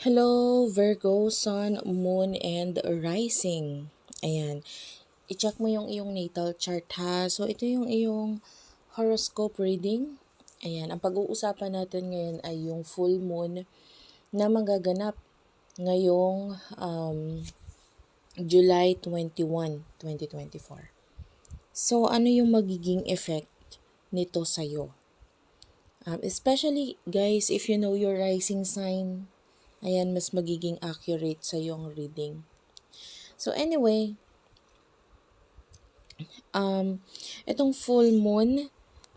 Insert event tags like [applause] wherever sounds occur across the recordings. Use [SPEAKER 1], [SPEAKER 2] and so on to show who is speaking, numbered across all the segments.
[SPEAKER 1] Hello, Virgo, Sun, Moon, and Rising. Ayan. I-check mo yung iyong natal chart ha. So, ito yung iyong horoscope reading. Ayan. Ang pag-uusapan natin ngayon ay yung full moon na magaganap ngayong um, July 21, 2024. So, ano yung magiging effect nito sa'yo? Um, especially, guys, if you know your rising sign, ayan, mas magiging accurate sa yung reading. So, anyway, um, itong full moon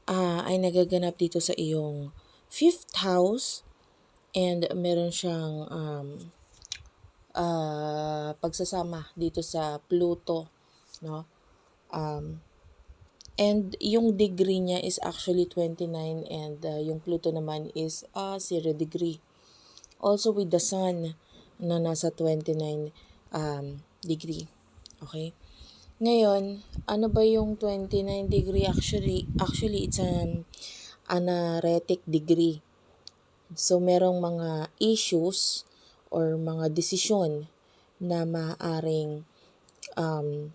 [SPEAKER 1] ah, ay nagaganap dito sa iyong fifth house and meron siyang um, ah, pagsasama dito sa Pluto, no? Um, and yung degree niya is actually 29 and uh, yung Pluto naman is uh, 0 degree. Also with the Sun na nasa 29 um, degree. Okay? Ngayon, ano ba yung 29 degree? Actually, actually it's an anaretic degree. So, merong mga issues or mga desisyon na maaaring um,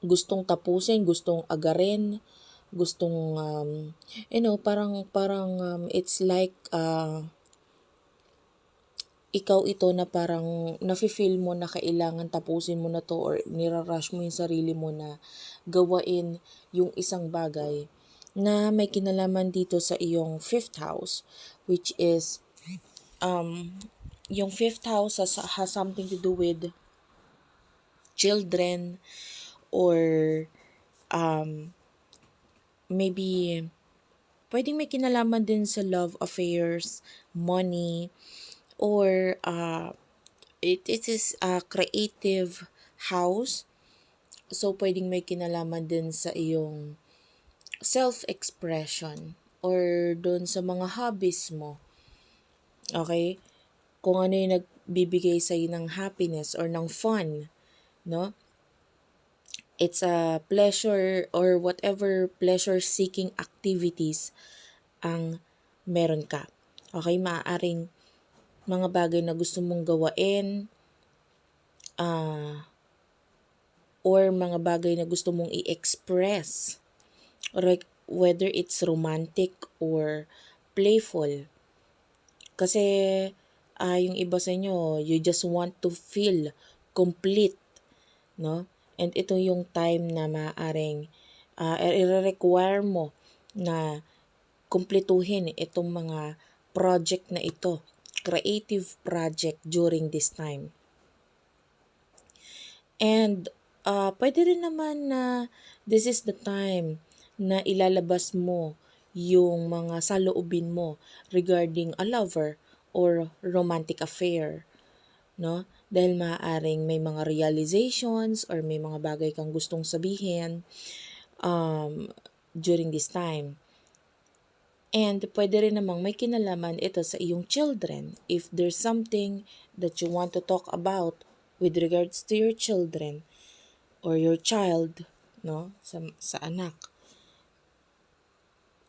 [SPEAKER 1] gustong tapusin, gustong agarin, gustong um, you know, parang parang um, it's like uh, ikaw ito na parang nafe-feel mo na kailangan tapusin mo na to or nirarush mo yung sarili mo na gawain yung isang bagay na may kinalaman dito sa iyong fifth house which is um yung fifth house has, has something to do with children or um maybe pwedeng may kinalaman din sa love affairs, money, or uh, it, it is a creative house. So, pwedeng may kinalaman din sa iyong self-expression or doon sa mga hobbies mo. Okay? Kung ano yung nagbibigay sa ng happiness or ng fun, no? It's a pleasure or whatever pleasure-seeking activities ang meron ka. Okay, maaaring mga bagay na gusto mong gawain, uh, or mga bagay na gusto mong i-express. Like, whether it's romantic or playful. Kasi, uh, yung iba sa inyo, you just want to feel complete, no? And ito yung time na maaaring uh, i-require mo na kumpletuhin itong mga project na ito, creative project during this time. And uh, pwede rin naman na this is the time na ilalabas mo yung mga saloobin mo regarding a lover or romantic affair, no? dahil maaaring may mga realizations or may mga bagay kang gustong sabihin um, during this time. And pwede rin namang may kinalaman ito sa iyong children. If there's something that you want to talk about with regards to your children or your child, no, sa, sa anak.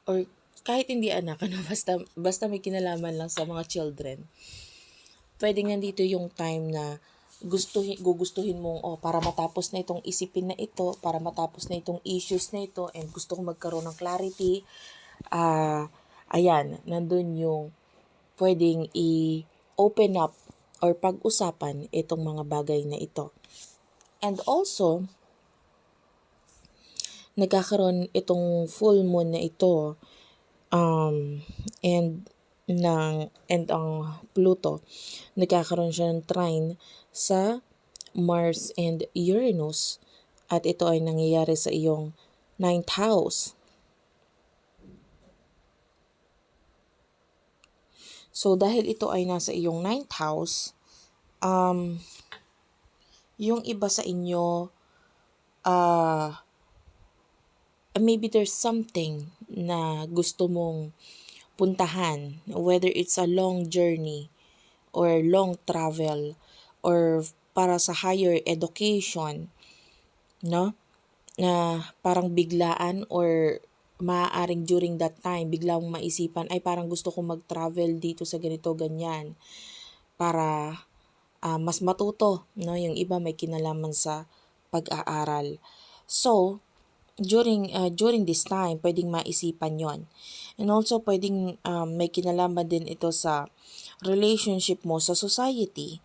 [SPEAKER 1] Or kahit hindi anak, [laughs] ano, basta, basta may kinalaman lang sa mga children pwedeng nandito yung time na gustuhin, gugustuhin mong, oh, para matapos na itong isipin na ito, para matapos na itong issues na ito, and gusto kong magkaroon ng clarity, uh, ayan, nandun yung pwedeng i-open up or pag-usapan itong mga bagay na ito. And also, nagkakaroon itong full moon na ito, um, and ng and ang Pluto, nagkakaroon siya ng trine sa Mars and Uranus at ito ay nangyayari sa iyong ninth house. So dahil ito ay nasa iyong ninth house, um, yung iba sa inyo, uh, maybe there's something na gusto mong puntahan, whether it's a long journey or long travel or para sa higher education, no? Na parang biglaan or maaaring during that time biglang maisipan ay parang gusto kong mag-travel dito sa ganito ganyan. Para ah, mas matuto no yung iba may kinalaman sa pag-aaral. So during uh, during this time pwedeng maisipan yon and also pwedeng um, may kinalaman din ito sa relationship mo sa society.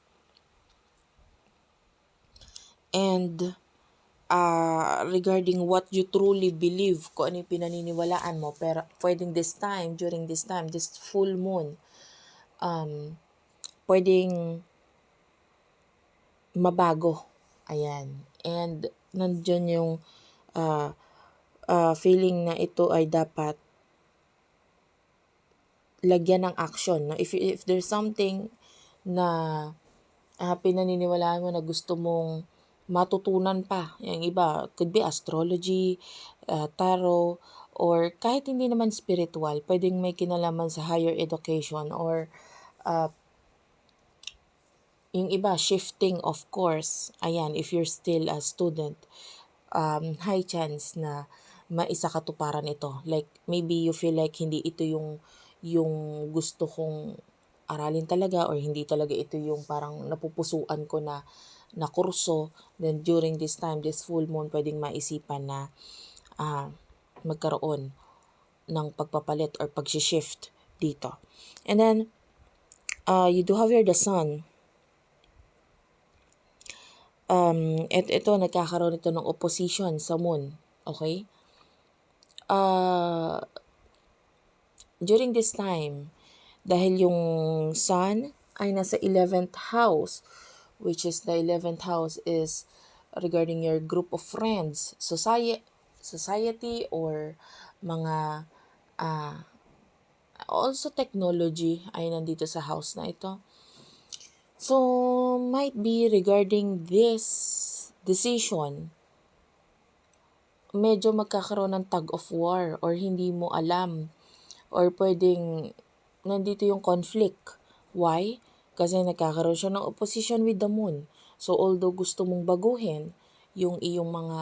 [SPEAKER 1] And uh, regarding what you truly believe, kung ano yung pinaniniwalaan mo. Pero pwedeng this time, during this time, this full moon, um, pwedeng mabago. Ayan. And nandiyan yung uh, uh, feeling na ito ay dapat lagyan ng action. No? If, if there's something na uh, pinaniniwalaan mo na gusto mong matutunan pa. Yung iba, could be astrology, uh, tarot, or kahit hindi naman spiritual, pwedeng may kinalaman sa higher education or uh, yung iba, shifting of course. Ayan, if you're still a student, um, high chance na maisa katuparan ito. Like, maybe you feel like hindi ito yung yung gusto kong aralin talaga or hindi talaga ito yung parang napupusuan ko na na kurso, then during this time, this full moon, pwedeng maisipan na uh, magkaroon ng pagpapalit or pag-shift dito. And then, uh, you do have here the sun. Um, et ito, nagkakaroon ito ng opposition sa moon. Okay? Uh, during this time, dahil yung sun ay nasa 11th house, which is the 11th house is regarding your group of friends, society, society or mga uh, also technology ay nandito sa house na ito. So, might be regarding this decision, medyo magkakaroon ng tug of war or hindi mo alam or pwedeng nandito yung conflict. Why? Kasi nagkakaroon siya ng opposition with the moon. So although gusto mong baguhin yung iyong mga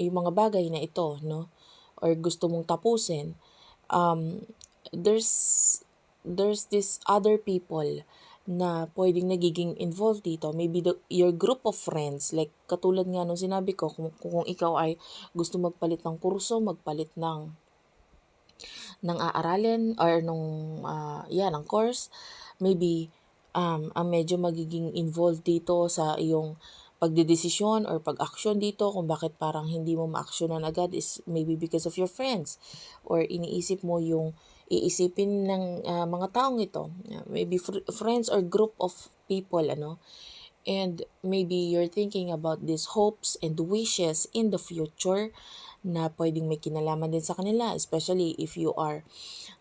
[SPEAKER 1] yung mga bagay na ito, no? Or gusto mong tapusin, um, there's there's this other people na pwedeng nagiging involved dito. Maybe the, your group of friends, like katulad nga nung sinabi ko, kung, kung ikaw ay gusto magpalit ng kurso, magpalit ng ng aaralin or nung uh, yeah, ng course, maybe um, ang medyo magiging involved dito sa iyong pagdedesisyon or pag-action dito kung bakit parang hindi mo ma-actionan agad is maybe because of your friends or iniisip mo yung iisipin ng uh, mga taong ito. Maybe fr- friends or group of people ano? And maybe you're thinking about these hopes and wishes in the future na pwedeng may kinalaman din sa kanila, especially if you are,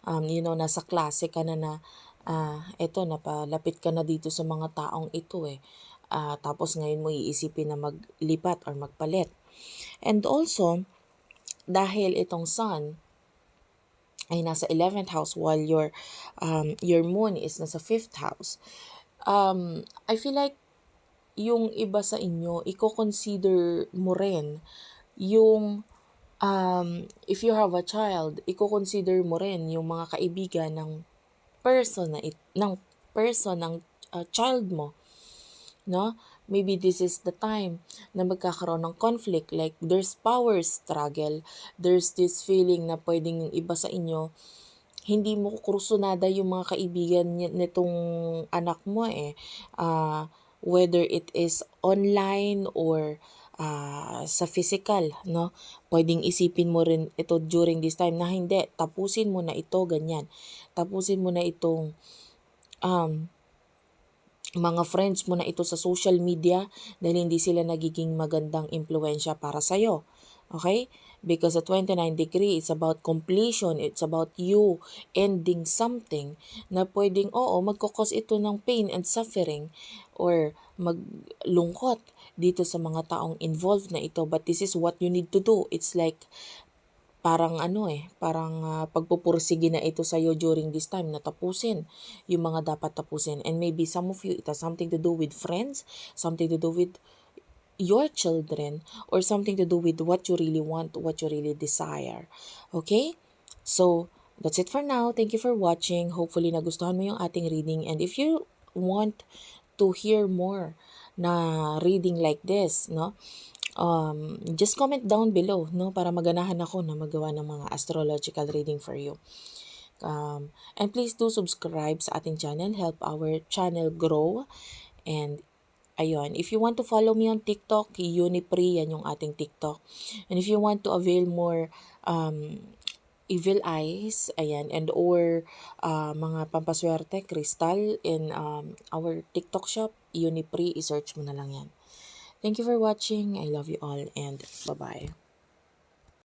[SPEAKER 1] um, you know, nasa klase ka na na, uh, eto, napalapit ka na dito sa mga taong ito eh. Uh, tapos ngayon mo iisipin na maglipat or magpalit. And also, dahil itong sun ay nasa 11th house while your um, your moon is nasa 5th house, um, I feel like yung iba sa inyo, i-consider mo rin yung um, if you have a child, i-consider mo rin yung mga kaibigan ng person na it, ng person ng uh, child mo. No? Maybe this is the time na magkakaroon ng conflict like there's power struggle. There's this feeling na pwedeng yung iba sa inyo hindi mo kursunada yung mga kaibigan nitong anak mo eh. Uh, whether it is online or uh, sa physical, no? Pwedeng isipin mo rin ito during this time na hindi, tapusin mo na ito, ganyan. Tapusin mo na itong um, mga friends mo na ito sa social media dahil hindi sila nagiging magandang impluensya para sa'yo. Okay? Because the 29 degree, it's about completion. It's about you ending something na pwedeng, oo, magkakos ito ng pain and suffering or maglungkot dito sa mga taong involved na ito. But this is what you need to do. It's like, parang ano eh, parang uh, pagpupursige na ito sa iyo during this time na tapusin yung mga dapat tapusin. And maybe some of you, it has something to do with friends, something to do with your children or something to do with what you really want, what you really desire. Okay? So, that's it for now. Thank you for watching. Hopefully, nagustuhan mo yung ating reading. And if you want to hear more na reading like this, no? Um, just comment down below, no? Para maganahan ako na magawa ng mga astrological reading for you. Um, and please do subscribe sa ating channel. Help our channel grow. And Ayun, if you want to follow me on TikTok, Unipri, yan yung ating TikTok. And if you want to avail more um, evil eyes, ayan, and or uh, mga pampaswerte, crystal, in um, our TikTok shop, Unipri, i-search mo na lang yan. Thank you for watching. I love you all and bye-bye.